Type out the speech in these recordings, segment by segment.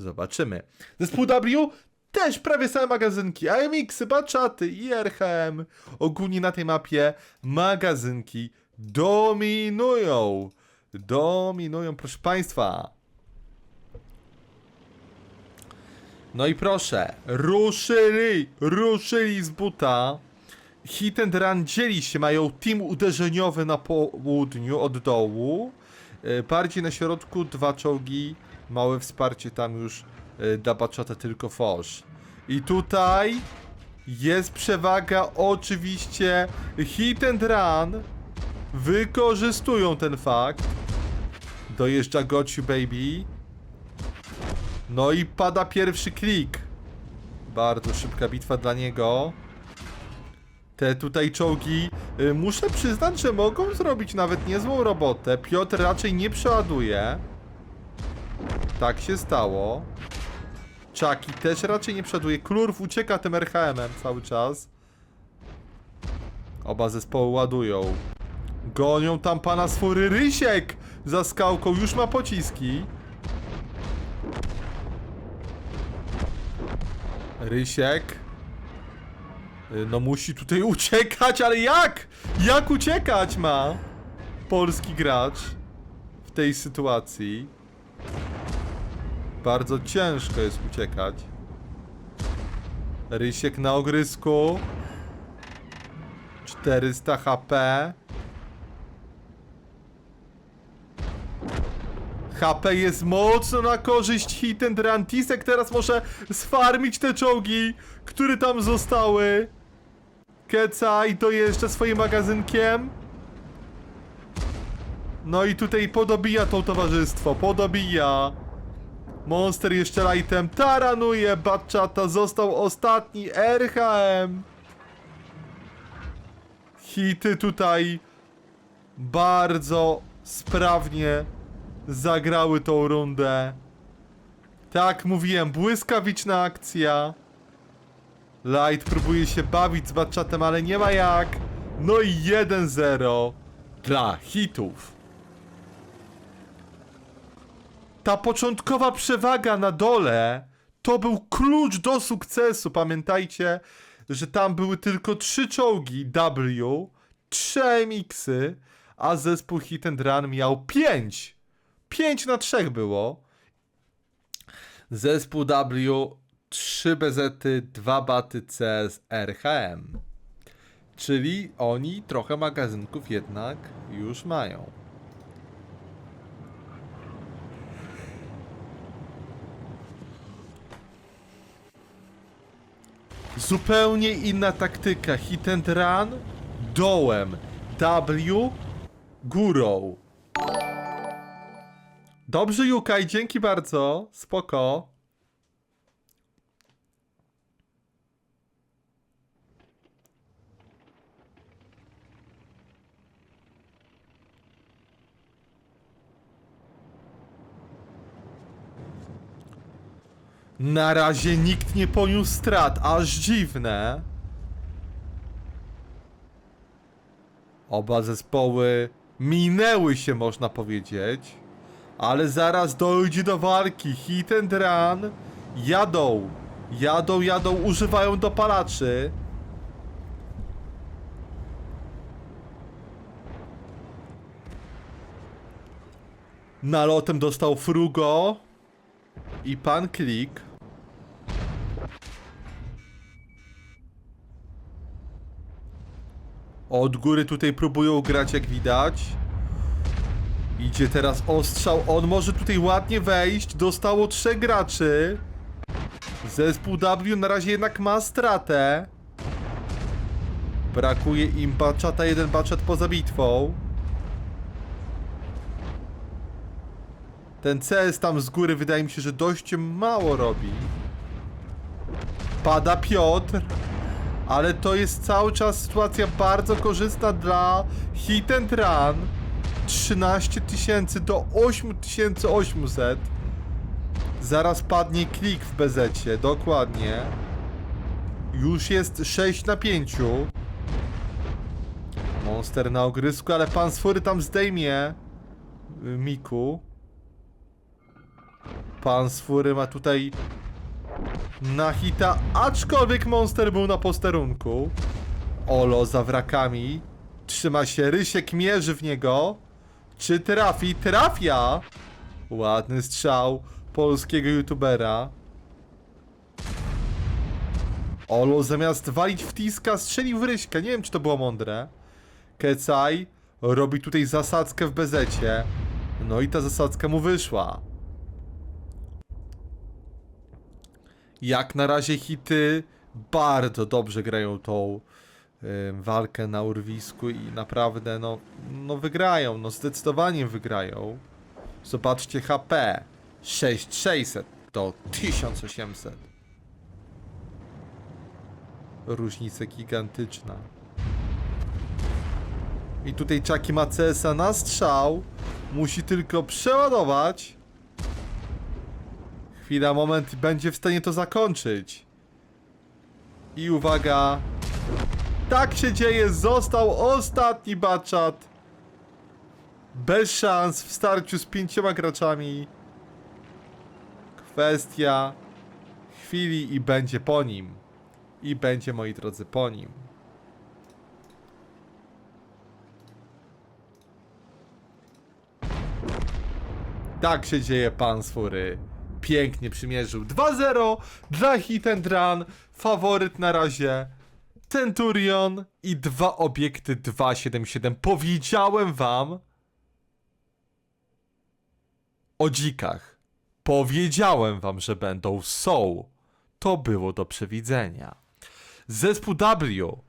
Zobaczymy. Zespół W też prawie same magazynki. AMX, Baczaty i RHM. Ogólnie na tej mapie magazynki dominują. Dominują, proszę Państwa. No i proszę, ruszyli, ruszyli z buta. Hit and Run dzieli się, mają team uderzeniowy na południu od dołu. E, Bardziej na środku dwa czołgi, małe wsparcie tam już e, dla Baczata tylko Fosz. I tutaj jest przewaga oczywiście Hit and Run. Wykorzystują ten fakt. Dojeżdża Gociu Baby. No i pada pierwszy klik. Bardzo szybka bitwa dla niego. Te tutaj czołgi, y, muszę przyznać, że mogą zrobić nawet niezłą robotę. Piotr raczej nie przeładuje. Tak się stało. Czaki też raczej nie przeładuje. Klurw ucieka tym RHM-em cały czas. Oba zespoły ładują. Gonią tam pana sfury Rysiek za skałką. Już ma pociski. Rysiek. Y, No musi tutaj uciekać, ale jak? Jak uciekać ma polski gracz w tej sytuacji? Bardzo ciężko jest uciekać. Rysiek na ogrysku. 400 HP. HP jest mocno na korzyść Hit and Run. Tisek teraz może sfarmić te czołgi, które tam zostały. Keca i to jeszcze swoim magazynkiem. No i tutaj podobija to towarzystwo, podobija. Monster jeszcze lightem taranuje, Batchata został ostatni, RHM. Hity tutaj bardzo sprawnie zagrały tą rundę. Tak mówiłem, błyskawiczna akcja. Light próbuje się bawić z Batchatem, ale nie ma jak. No i 1-0 dla hitów. Ta początkowa przewaga na dole to był klucz do sukcesu. Pamiętajcie, że tam były tylko trzy czołgi W, trzy MX-y, a zespół Hit and Run miał pięć. 5 na 3 było. Zespół W 3 bezety, 2 baty C z RHM. Czyli oni trochę magazynków jednak już mają. Zupełnie inna taktyka. Hit and run dołem. W górą. Dobrze, Jukaj, dzięki bardzo. Spoko. Na razie nikt nie poniósł strat, aż dziwne. Oba zespoły minęły się, można powiedzieć. Ale zaraz dojdzie do walki. Hit and run. Jadą. Jadą, jadą, używają dopalaczy. Nalotem dostał Frugo. I pan Klik. Od góry tutaj próbują grać, jak widać. Idzie teraz ostrzał. On może tutaj ładnie wejść. Dostało trzech graczy. Zespół W na razie jednak ma stratę. Brakuje im baczata, jeden baczat poza bitwą. Ten CS tam z góry wydaje mi się, że dość mało robi. Pada Piotr. Ale to jest cały czas sytuacja bardzo korzystna dla Hit and Run. 13 tysięcy do 8800. Zaraz padnie klik w bezecie, dokładnie. Już jest 6 na 5. Monster na ogrysku, ale pan Sfury tam zdejmie. Miku. Pan z fury ma tutaj na hita, aczkolwiek monster był na posterunku. Olo za wrakami. Trzyma się, Rysiek mierzy w niego. Czy trafi? Trafia! Ładny strzał polskiego youtubera. Olo zamiast walić w tiska strzelił w Ryśkę. Nie wiem czy to było mądre. Kecaj robi tutaj zasadzkę w bezecie. No i ta zasadzka mu wyszła. Jak na razie hity bardzo dobrze grają tą y, walkę na urwisku i naprawdę no, no wygrają, no zdecydowanie wygrają. Zobaczcie HP 6600 to 1800. Różnica gigantyczna. I tutaj Chucky ma CS-a na strzał. Musi tylko przeładować. Chwila, moment, będzie w stanie to zakończyć. I uwaga. Tak się dzieje, został ostatni baczat. Bez szans w starciu z pięcioma graczami. Kwestia chwili i będzie po nim. I będzie, moi drodzy, po nim. Tak się dzieje, pan z. Pięknie przymierzył. 2-0 dla Hit and Run. Faworyt na razie. Centurion i dwa obiekty 277. Powiedziałem wam o dzikach. Powiedziałem wam, że będą są. To było do przewidzenia. Zespół W.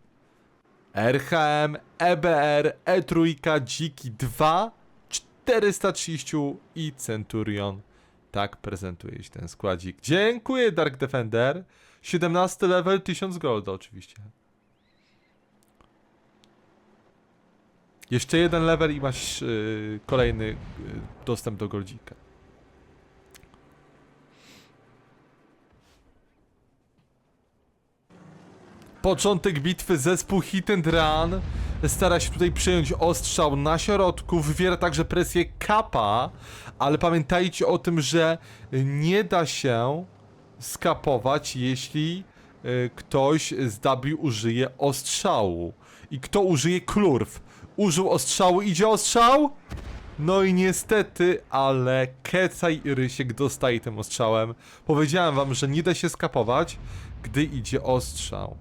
RHM, EBR, E3, Dziki 2, 430 i Centurion. Tak prezentuje się ten składzik. Dziękuję Dark Defender. 17 level, 1000 gold oczywiście. Jeszcze jeden level i masz yy, kolejny yy, dostęp do goldzika. Początek bitwy zespół Hit and Run stara się tutaj przyjąć ostrzał na środku, wywiera także presję kapa, ale pamiętajcie o tym, że nie da się skapować, jeśli y, ktoś z W użyje ostrzału. I kto użyje klurw? Użył ostrzału, idzie ostrzał? No i niestety, ale Kecaj Rysiek dostaje tym ostrzałem. Powiedziałem wam, że nie da się skapować, gdy idzie ostrzał.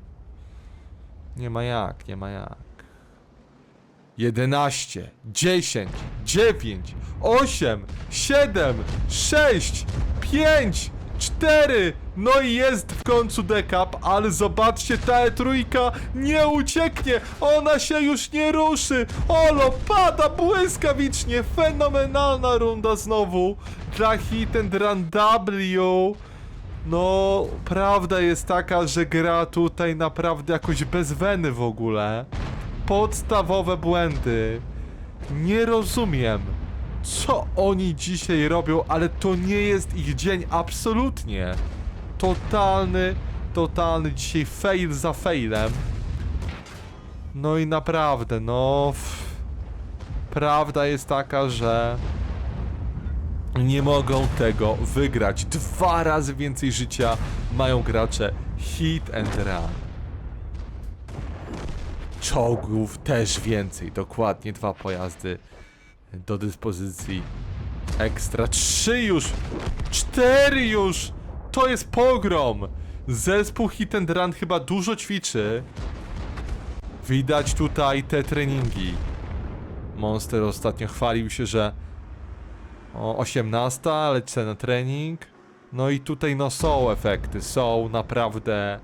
Nie ma jak, nie ma jak. 11, 10, 9, 8, 7, 6, 5, 4. No i jest w końcu dekap, ale zobaczcie, ta trójka nie ucieknie. Ona się już nie ruszy. Olo, pada błyskawicznie. Fenomenalna runda znowu dla Hit and Run W. No, prawda jest taka, że gra tutaj naprawdę jakoś bez weny w ogóle. Podstawowe błędy. Nie rozumiem, co oni dzisiaj robią, ale to nie jest ich dzień absolutnie. Totalny, totalny dzisiaj fail za failem. No i naprawdę, no. Prawda jest taka, że nie mogą tego wygrać. Dwa razy więcej życia mają gracze Hit and Run. Czołgów też więcej, dokładnie dwa pojazdy do dyspozycji. Ekstra trzy już, cztery już. To jest pogrom. Zespół Hit and Run chyba dużo ćwiczy. Widać tutaj te treningi. Monster ostatnio chwalił się, że o 18, lecę na trening. No i tutaj no są efekty, są naprawdę.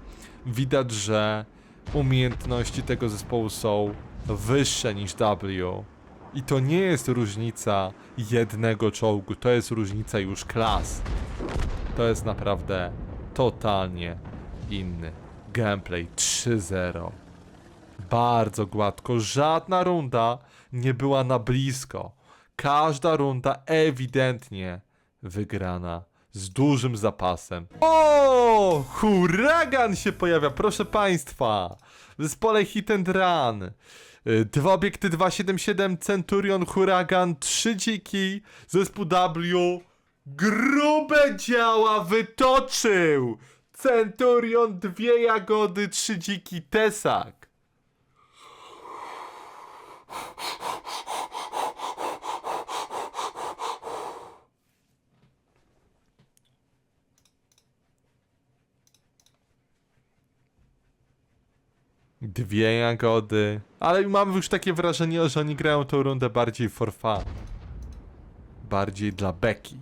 Widać, że umiejętności tego zespołu są wyższe niż W. I to nie jest różnica jednego czołgu, to jest różnica już klas. To jest naprawdę totalnie inny gameplay 3-0. Bardzo gładko, żadna runda nie była na blisko. Każda runda ewidentnie wygrana z dużym zapasem. O! Huragan się pojawia, proszę państwa. W zespole Hit and Run. Y, Dwa obiekty 277, Centurion, Huragan, trzy dziki, zespół W. Grube działa wytoczył! Centurion, dwie jagody, trzy dziki tesak. Dwie jagody. Ale mam już takie wrażenie, że oni grają tą rundę bardziej for fun. Bardziej dla beki.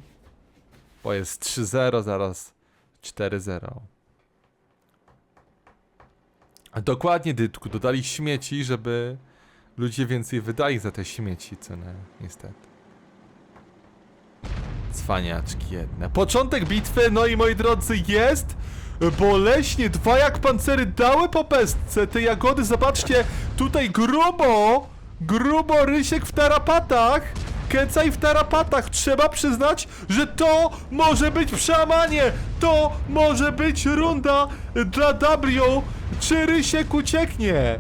Bo jest 3-0, zaraz 4-0. A Dokładnie, Dytku, dodali śmieci, żeby ludzie więcej wydali za te śmieci, co nie? Niestety. Cwaniaczki jedne. Początek bitwy, no i moi drodzy, jest boleśnie. Dwa jak pancery dały po pestce. Te jagody, zobaczcie, tutaj grubo, grubo Rysiek w tarapatach. Kecaj w tarapatach. Trzeba przyznać, że to może być przełamanie. To może być runda dla W. Czy Rysiek ucieknie?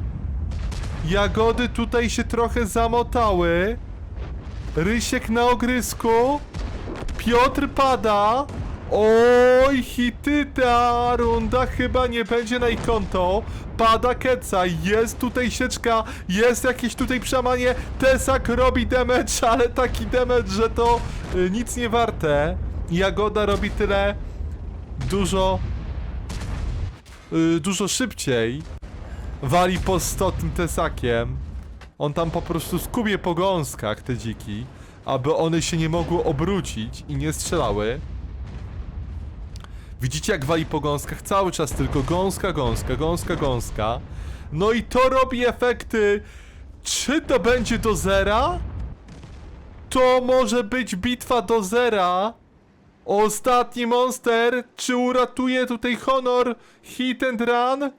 Jagody tutaj się trochę zamotały. Rysiek na ogrysku. Piotr pada. Oj, hity ta runda chyba nie będzie na ich konto. Pada Keca, jest tutaj sieczka, jest jakieś tutaj przemanie. Tesak robi damage, ale taki damage, że to y, nic nie warte. Jagoda robi tyle dużo y, dużo szybciej. Wali po 100 tym Tesakiem. On tam po prostu skubie po gąskach te dziki, aby one się nie mogły obrócić i nie strzelały. Widzicie jak wali po gąskach? Cały czas tylko gąska, gąska, gąska, gąska. No i to robi efekty. Czy to będzie do zera? To może być bitwa do zera. Ostatni monster. Czy uratuje tutaj honor hit and run?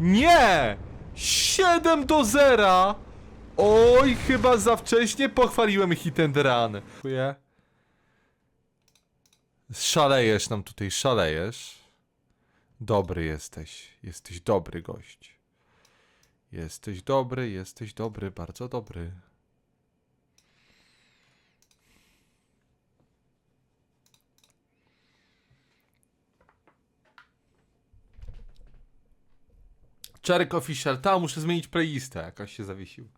Nie! 7 do 0! Oj, chyba za wcześnie pochwaliłem hit and run. Dziękuję. Szalejesz nam tutaj, szalejesz. Dobry jesteś. Jesteś dobry gość. Jesteś dobry, jesteś dobry, bardzo dobry. Czarek Official, tam muszę zmienić playlistę, jakaś się zawiesił.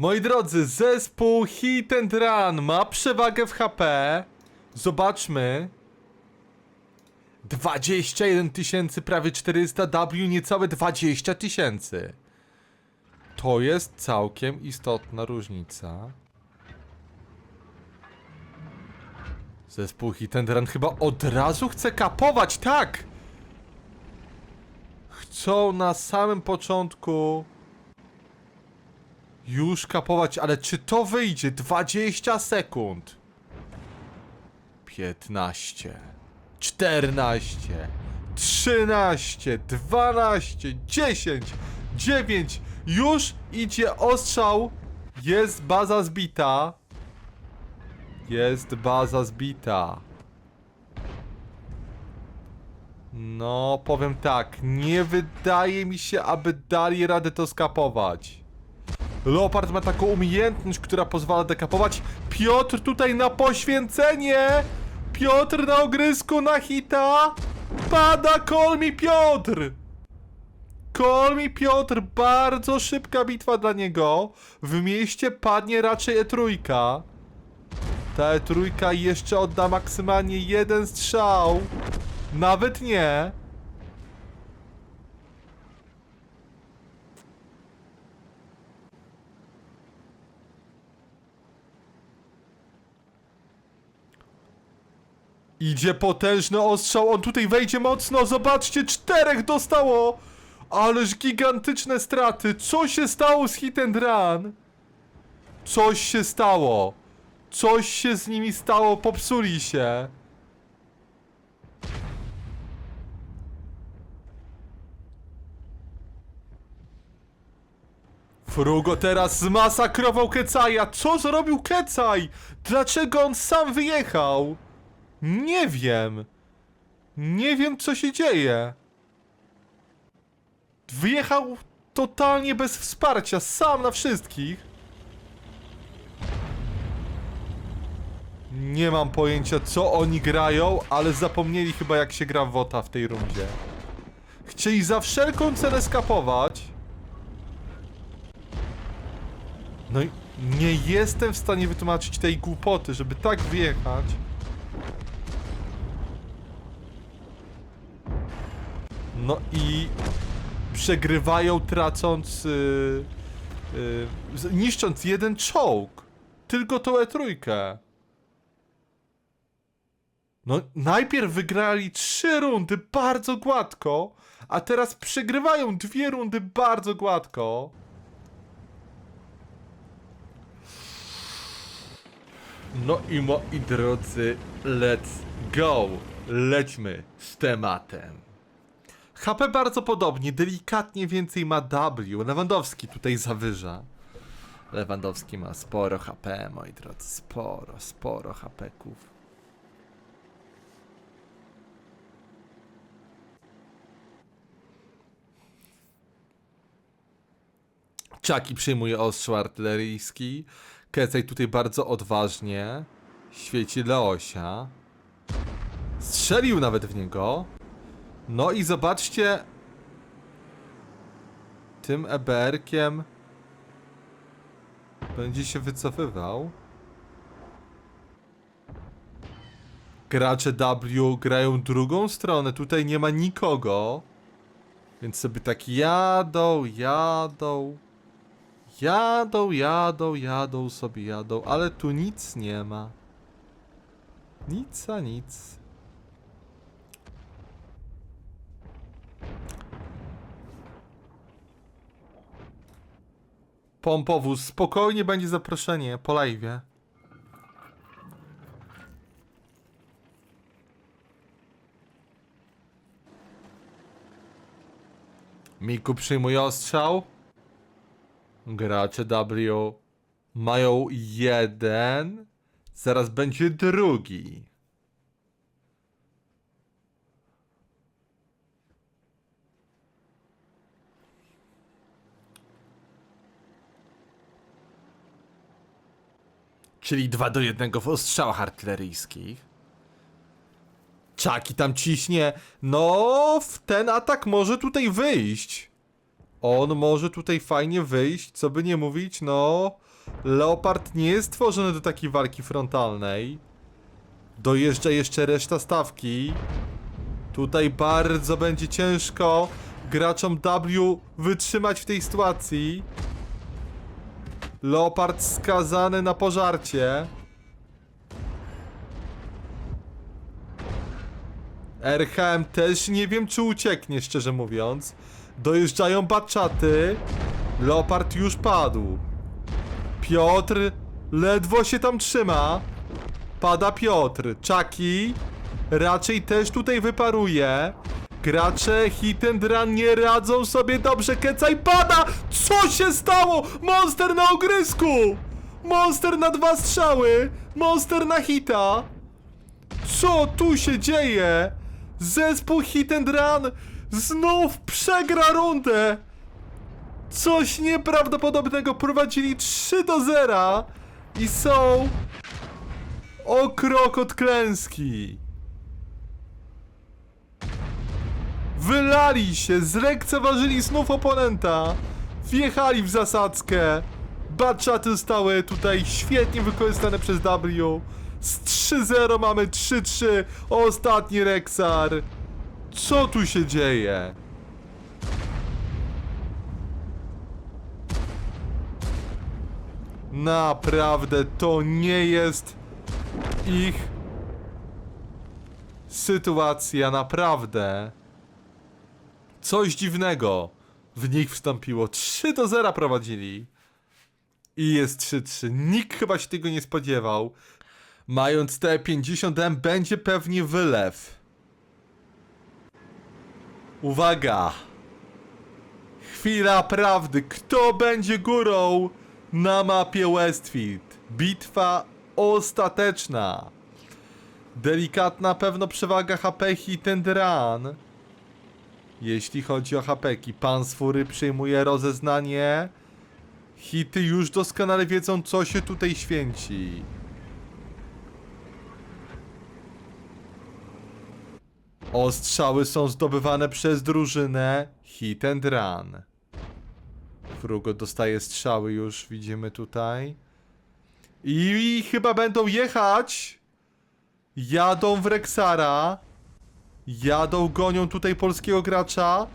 Moi drodzy, zespół Hit and Run ma przewagę w HP. Zobaczmy. 21 tysięcy, prawie 400, W niecałe 20 tysięcy. To jest całkiem istotna różnica. Zespół Hit and Run chyba od razu chce kapować, tak! Chcą na samym początku już kapować, ale czy to wyjdzie? 20 sekund. 15. 14. 13. 12. 10. 9. Już idzie ostrzał. Jest baza zbita. Jest baza zbita. No, powiem tak. Nie wydaje mi się, aby dali radę to skapować. Leopard ma taką umiejętność, która pozwala dekapować. Piotr tutaj na poświęcenie! Piotr na ogrysku, na hita! Pada Kolmi Piotr! Kolmi Piotr, bardzo szybka bitwa dla niego. W mieście padnie raczej E3. Ta E3 jeszcze odda maksymalnie jeden strzał. Nawet nie. Idzie potężny ostrzał, on tutaj wejdzie mocno, zobaczcie, czterech dostało! Ależ gigantyczne straty, co się stało z Hit and Run? Coś się stało. Coś się z nimi stało, popsuli się. Frugo teraz zmasakrował Kecaja. Co zrobił Kecaj? Dlaczego on sam wyjechał? Nie wiem. Nie wiem, co się dzieje. Wyjechał totalnie bez wsparcia, sam na wszystkich. Nie mam pojęcia co oni grają, ale zapomnieli chyba jak się gra w WOTA w tej rundzie. Chcieli za wszelką cenę skapować. No i nie jestem w stanie wytłumaczyć tej głupoty, żeby tak wyjechać. No i przegrywają tracąc, yy, yy, niszcząc jeden czołg. Tylko tą E3. No, najpierw wygrali trzy rundy bardzo gładko, a teraz przegrywają dwie rundy bardzo gładko. No i moi drodzy, let's go. Lećmy z tematem. HP bardzo podobnie, delikatnie więcej ma W. Lewandowski tutaj zawyża. Lewandowski ma sporo HP, moi drodzy, sporo, sporo HP-ków. Czaki przyjmuje ostrzał artyleryjski. Kecej tutaj bardzo odważnie świeci Leosia. Strzelił nawet w niego. No i zobaczcie. Tym EBR-kiem będzie się wycofywał. Gracze W grają drugą stronę. Tutaj nie ma nikogo. Więc sobie tak jadą, jadą. Jadą, jadą, jadą sobie jadą, ale tu nic nie ma. Nic a nic. Pompowóz, spokojnie będzie zaproszenie po live'ie. Miku przyjmuje ostrzał. Gracze W mają jeden. Zaraz będzie drugi. Czyli 2 do 1 w ostrzałach artyleryjskich. Czaki tam ciśnie. No, w ten atak może tutaj wyjść. On może tutaj fajnie wyjść, co by nie mówić, no. Leopard nie jest stworzony do takiej walki frontalnej. Dojeżdża jeszcze reszta stawki. Tutaj bardzo będzie ciężko graczom W wytrzymać w tej sytuacji. Leopard skazany na pożarcie. RHM też nie wiem czy ucieknie, szczerze mówiąc. Dojeżdżają baczaty. Leopard już padł. Piotr ledwo się tam trzyma. Pada Piotr. Czaki raczej też tutaj wyparuje. Gracze Hit and Run nie radzą sobie dobrze. Kecaj pada! Co się stało? Monster na ogrysku! Monster na dwa strzały! Monster na hita! Co tu się dzieje? Zespół Hit and Run znów przegra rundę! Coś nieprawdopodobnego. Prowadzili 3 do 0 i są o krok od klęski. Wylali się, zlekceważyli znów oponenta. Wjechali w zasadzkę. Batchaty zostały tutaj świetnie wykorzystane przez W. Z 3-0 mamy 3-3. Ostatni Rexar. Co tu się dzieje? Naprawdę to nie jest ich sytuacja, naprawdę. Coś dziwnego w nich wstąpiło. 3 do 0 prowadzili. I jest 3-3. Nikt chyba się tego nie spodziewał. Mając te 50M będzie pewnie wylew. Uwaga! Chwila prawdy. Kto będzie górą na mapie Westfield? Bitwa ostateczna. Delikatna pewno przewaga HP and Run. Jeśli chodzi o hapeki, pan z fury przyjmuje rozeznanie. Hity już doskonale wiedzą, co się tutaj święci. Ostrzały są zdobywane przez drużynę Hit and Run. Frugo dostaje strzały już, widzimy tutaj. I chyba będą jechać. Jadą w Rexara. Jadą, gonią tutaj polskiego gracza.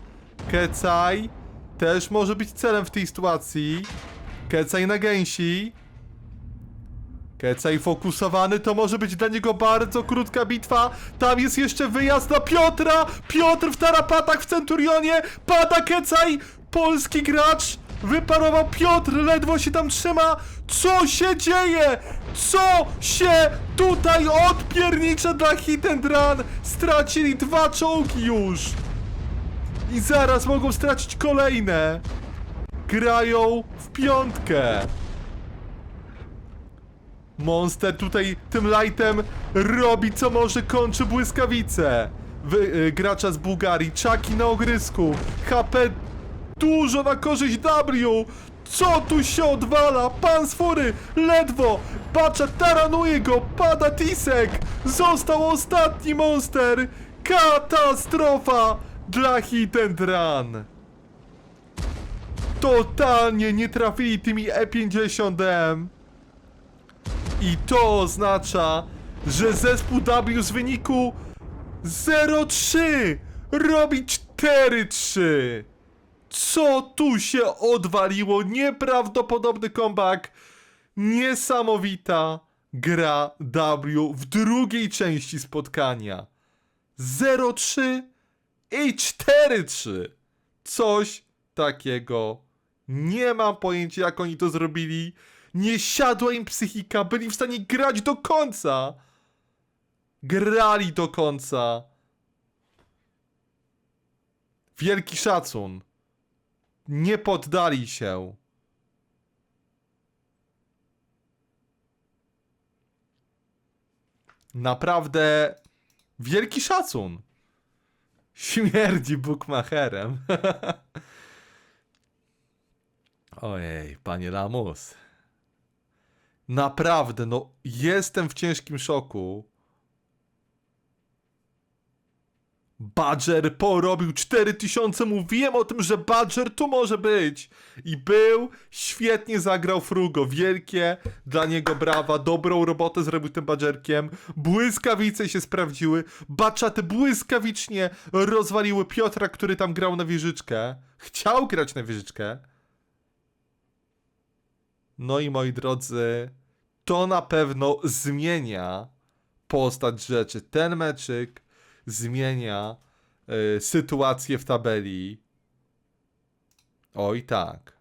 Kecaj też może być celem w tej sytuacji. Kecaj na gęsi. Kecaj fokusowany, to może być dla niego bardzo krótka bitwa. Tam jest jeszcze wyjazd na Piotra. Piotr w tarapatach w Centurionie. Pada Kecaj. Polski gracz. Wyparował Piotr, ledwo się tam trzyma. Co się dzieje? Co się tutaj odpiernicza dla Hit and Run? Stracili dwa czołgi już. I zaraz mogą stracić kolejne. Grają w piątkę. Monster tutaj tym lightem robi co może, kończy błyskawice. Wy, y, gracza z Bułgarii, czaki na ogrysku, HP dużo na korzyść W. Co tu się odwala? Pan z fury, ledwo, Bacza taranuje go, pada Tisek, został ostatni monster. Katastrofa dla Hit and Run. Totalnie nie trafili tymi E E50M. I to oznacza, że zespół W z wyniku 0-3 robi 4-3. Co tu się odwaliło? Nieprawdopodobny comeback. Niesamowita gra W w drugiej części spotkania. 0-3 i 4-3. Coś takiego. Nie mam pojęcia, jak oni to zrobili. Nie siadła im psychika, byli w stanie grać do końca. Grali do końca. Wielki szacun. Nie poddali się. Naprawdę wielki szacun. Śmierdzi bukmacherem. Ojej, panie Lamus. Naprawdę, no jestem w ciężkim szoku. Badger porobił 4000, mówiłem o tym, że Badger tu może być. I był, świetnie zagrał Frugo, wielkie dla niego brawa, dobrą robotę zrobił tym Badgerkiem. Błyskawice się sprawdziły, baczaty błyskawicznie rozwaliły Piotra, który tam grał na wieżyczkę. Chciał grać na wieżyczkę. No i moi drodzy, to na pewno zmienia postać rzeczy. Ten meczyk zmienia y, sytuację w tabeli. Oj tak.